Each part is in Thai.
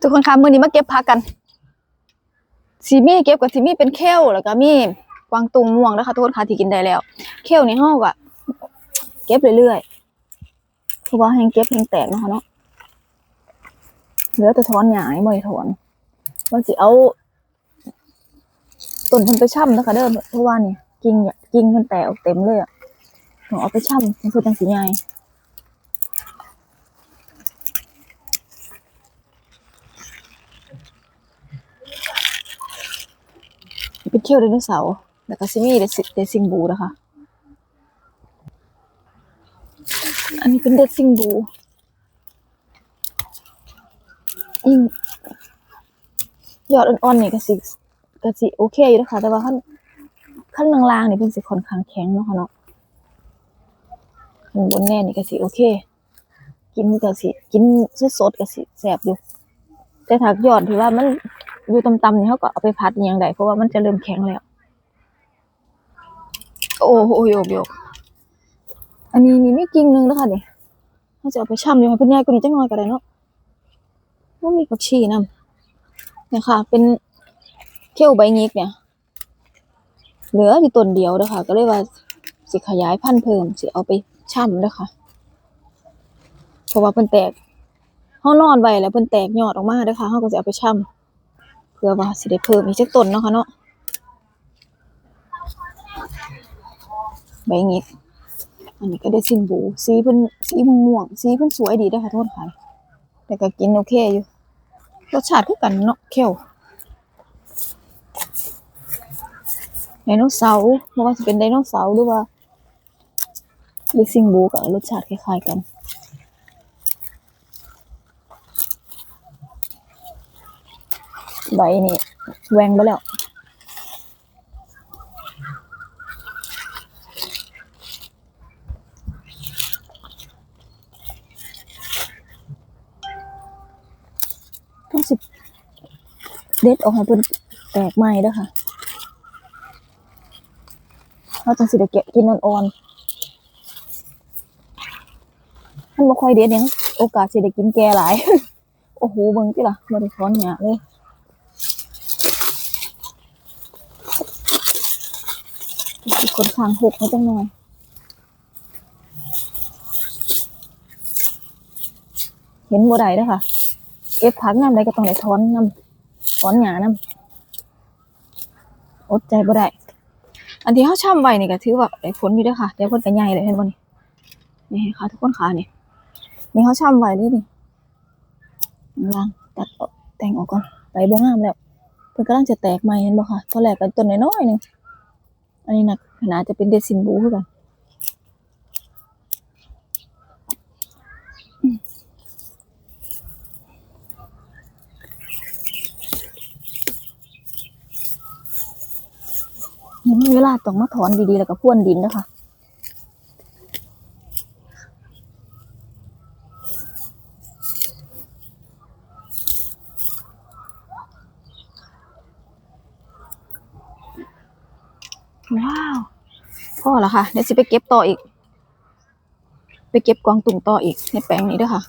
ทุกคนคะมือนี้มาเก็บผักกันสีมีเก็บกับสีมีเป็นเคลแล้วก็มีกวางตุงม่วงนะคะทุกคนคะที่กินได้แล้วเคลนี่เฮาก็เก็บเรื่อยๆเพราะว่าแฮงเก็บแฮงแตกนะคะเนาะเหลือแต่ถอนหญ้าให้บ่ได้ถอนว่าสิเอาต้นเพิ่นไปช่ำนะคะเด้อเพราะว่านี่กิ่งกิ่งมันแตกออกเต็มเลยอะต้องเอาไปช่ำมันคือจังสิใหญ่ เป็นเที่ยวไดโนเสาร์แล้วก็ซิมีเดซิเดซิงบูนะคะ อันนี้เป็นเดซิงบูยิ่งยอดอ่อนๆนี่ก็สิก็สิโอเคอยู่นะคะแต่ว่าขั้นขั้นล่างๆนี่เป็นสิค่อนข้างแข็งเนาะค่ะเนาะข้างบนแน่นี่ก็สิโอเค กินก็สิกินสดๆก็สิแซ่บอยู่แต่ถ้ายอดที่ว่ามัน อยู่ต่ำๆนี่เขาก็เอาไปพัดอหย่างใดเพราะว่ามันจะเริ่มแข็งแล้ว โอ้โหโยกโยกอันนี้นี่ไม่กิ่งหนึงนะคะนี่เขาจะเอาไปช่ำอยู่ให้เพิ่นใหญ่กว่านี้จังหน่อยก็ได้เนาะว่ามีผักชีนำเนี่ยค่ะ เป็นเขี้ยวใบงิกเนี่ย เหลืออยู่ต้นเดียวเด้อค่ะ ก็เลยว่าสิขยายพันธุ์เพิ่มสิเอาไปช่ำเด้อค่ะเพราะว่าเพิ่นแตกเฮานอนไว้แล้วเพิ่นแตกยอดออกมาเด้อค่ะเฮาก็สิเอาไปช่ำเพื่อว่าสิได้เพิ่มอีกจักต้นเนาะค่ะเนาะใบงิกอันนี้ก็ได้สินบูสีเพิ่นสีม่วงสีเพิ่นสวยดีด้อค่ะโทษค่ะแต่ก็กินโอเคอยู่รสชาติคือกันเนาะเคี่ยวไดโนเสาร์บ่ว่าสิเป็นไดโนเสาร์หรือว่าเดซิงบูก็รสชาติคล้ายๆกัน ใบนี่แหวงไปแล้วต้องสิบเด็ดออกให้เพิ่นแตกใหม่ด้อค่ะเราจังสิได้เก็บกินอ่อนๆมันบ่ค่อยเด็ดหยังโอกาสสิได้กินแก่หลาย โอ้โหเบิ่งติล่ะบ่ได้ถอนหญ้าเลย คนขางหกไม่จังหน่อยเห็นบ่ได้เด้อค่ะเก็บผักน้ำใดก็ต้องได้ถอนน้ำถอนหญ้าน้ำอดใจบ่ได้อันที่เฮาช่ำไว้นี่ก็ถือว่าได้ผลอยู่เด้อค่ะเดี๋ยวเพิ่นใหญ่เลยเห็นบ่นี่นี่ค่ะ ทุกคนค่ะนี่นี่เฮาช่ำไว้เลยนี่ข้างล่างตัดออกแต่งออกก่อนใบบ่งามแล้วเพิ่นกำลังจะแตกใหม่เห็นบ่ค่ะตอนแรกก็ต้นน้อยๆหนึง อันนี้หนักขนาดจะเป็นเดซินบูคือกันเวลาต้องมาถอนดีๆแล้วก็พ่วนดินนะคะ ว้าวพอแล้วค่ะเดี๋ยวสิไปเก็บต่ออีก ไปเก็บกวางตุ่งต่ออีกในแปลงนี้ด้วยค่ะ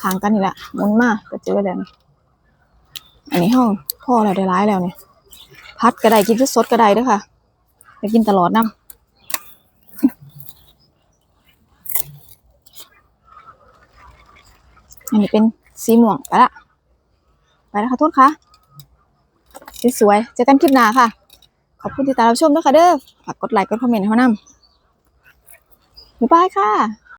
ขางกันนี่แหละมุนมาก็เจอแล้วอันนี้ห้องพ่อเราได้ร้ายแล้วเนี่ยพัดก็ไดกินสดๆก็ไดด้วยค่ะไปกินตลอดน้ำอันนี้เป็นสีม่วงไปละ ไปแล้วค่ะโทษค่ะ สวยๆเจอกันคลิปหน้าค่ะ ขอบคุณที่ตามรับชมด้วยค่ะเด้อฝากกดไลค์กดคอมเมนต์ให้เขานำบ๊ายบายค่ะ